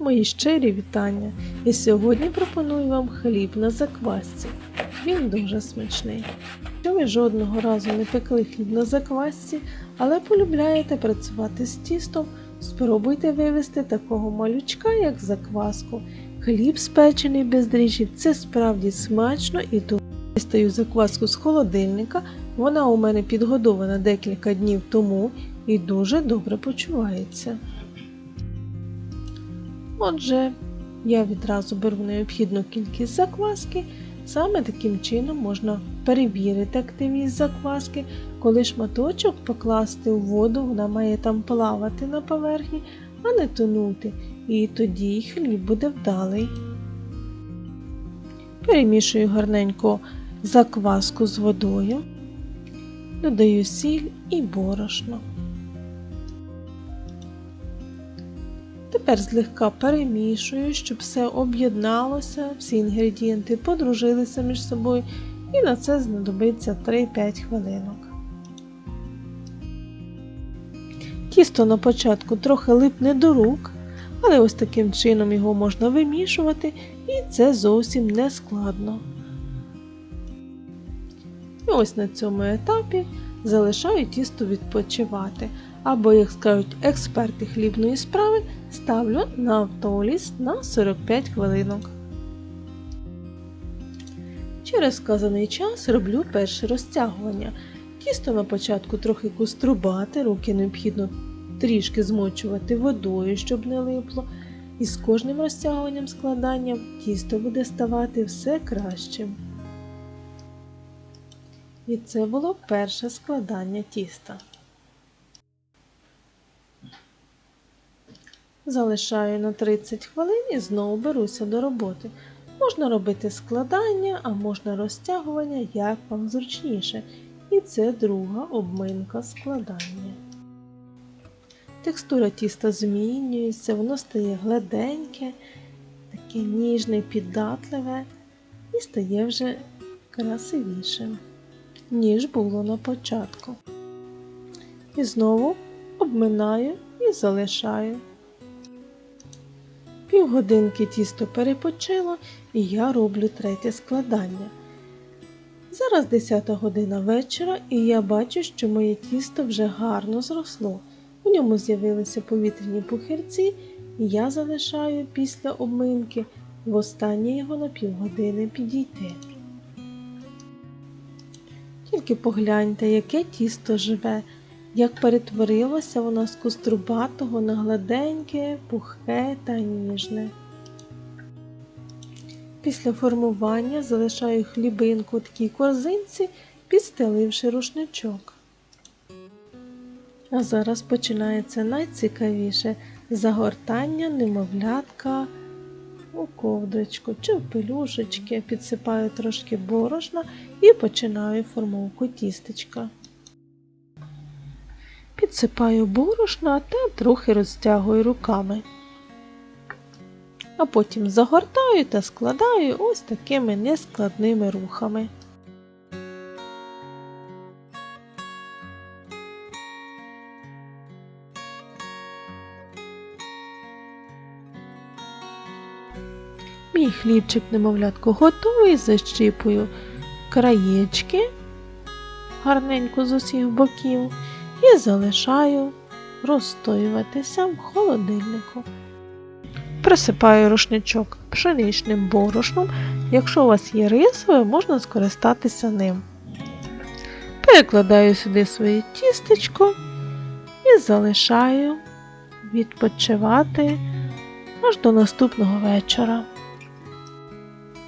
Мої щирі вітання. І сьогодні пропоную вам хліб на заквасці. Він дуже смачний. Якщо ви жодного разу не пекли хліб на заквасці, але полюбляєте працювати з тістом, спробуйте вивести такого малючка, як закваску. Хліб спечений без дріжджів – це справді смачно і добре. Дістаю закваску з холодильника. Вона у мене підгодована декілька днів тому і дуже добре почувається. Отже, я відразу беру необхідну кількість закваски. Саме таким чином можна перевірити активність закваски. Коли шматочок покласти у воду, вона має там плавати на поверхні, а не тонути. І тоді хліб буде вдалий. Перемішую гарненько закваску з водою, додаю сіль і борошно. Тепер злегка перемішую, щоб все об'єдналося, всі інгредієнти подружилися між собою, і на це знадобиться 3-5 хвилинок. Тісто на початку трохи липне до рук, але ось таким чином його можна вимішувати, і це зовсім не складно. І ось на цьому етапі залишаю тісто відпочивати, або, як скажуть експерти хлібної справи, ставлю на автоліс на 45 хвилинок. Через сказаний час роблю перше розтягування. Тісто на початку трохи куструбати, руки необхідно трішки змочувати водою, щоб не липло, і з кожним розтягуванням складання тісто буде ставати все кращим. І це було перше складання тіста. Залишаю на 30 хвилин і знову беруся до роботи. Можна робити складання, а можна розтягування, як вам зручніше. І це друга обминка складання. Текстура тіста змінюється, воно стає гладеньке, таке ніжне, піддатливе і стає вже красивішим, ніж було на початку. І знову обминаю і залишаю. Півгодинки тісто перепочило і я роблю третє складання. Зараз 10 година вечора і я бачу, що моє тісто вже гарно зросло. У ньому з'явилися повітряні пухирці, і я залишаю після обминки востаннє його на півгодини підійти. Тільки погляньте, яке тісто живе, як перетворилося воно з кострубатого на гладеньке, пухке та ніжне. Після формування залишаю хлібинку у такій корзинці, підстеливши рушничок. А зараз починається найцікавіше загортання немовлятка у ковдричку чи в пелюшечки, підсипаю трошки борошна і починаю формовку тістечка. Підсипаю борошна та трохи розтягую руками. А потім загортаю та складаю ось такими нескладними рухами. Мій хлібчик немовлятко готовий, защіпую краєчки гарненько з усіх боків і залишаю розстоюватися в холодильнику. Присипаю рушничок пшеничним борошном. Якщо у вас є рисове, можна скористатися ним. Перекладаю сюди своє тістечко і залишаю відпочивати аж до наступного вечора.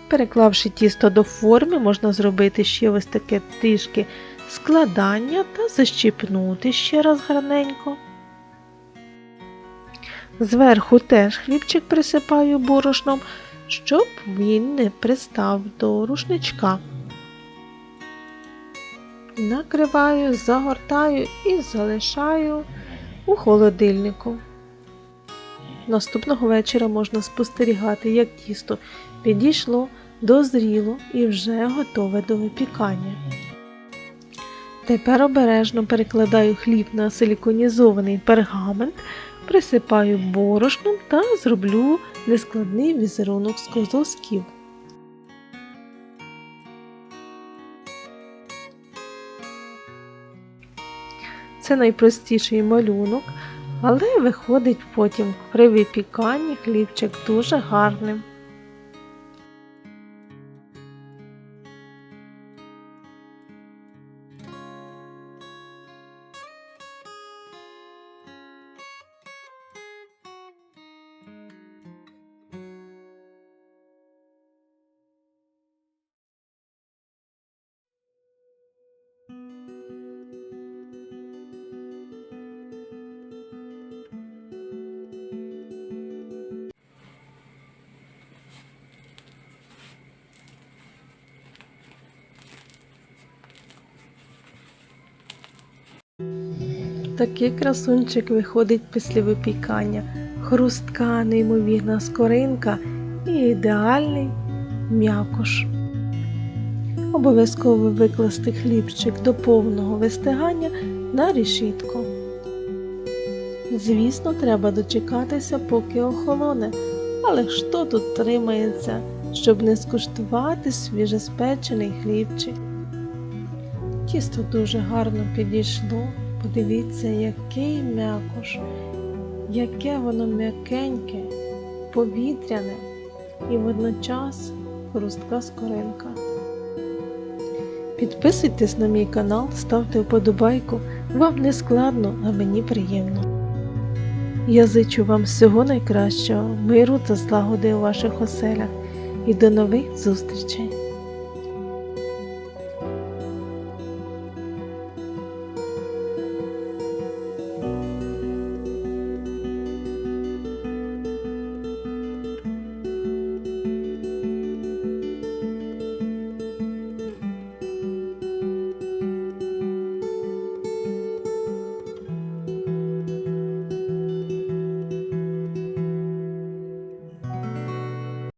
Переклавши тісто до форми, можна зробити ще ось таке трішки складання та защіпнути ще раз гарненько. Зверху теж хлібчик присипаю борошном, щоб він не пристав до рушничка. Накриваю, загортаю і залишаю у холодильнику. Наступного вечора можна спостерігати, як тісто підійшло, дозріло і вже готове до випікання. Тепер обережно перекладаю хліб на силіконізований пергамент, присипаю борошном та зроблю нескладний візерунок з козосків. Це найпростіший малюнок, але виходить потім при випіканні хлібчик дуже гарним. Такий красунчик виходить після випікання. Хрустка, неймовірна скоринка і ідеальний м'якош. Обов'язково викласти хлібчик до повного вистигання на решітку. Звісно, треба дочекатися, поки охолоне, але хто тут тримається, щоб не скуштувати свіжеспечений хлібчик. Тісто дуже гарно підійшло. Подивіться, який м'якош, яке воно м'якеньке, повітряне і водночас хрустка скоринка. Підписуйтесь на мій канал, ставте вподобайку, вам не складно, а мені приємно. Я зичу вам всього найкращого, миру та злагоди у ваших оселях і до нових зустрічей!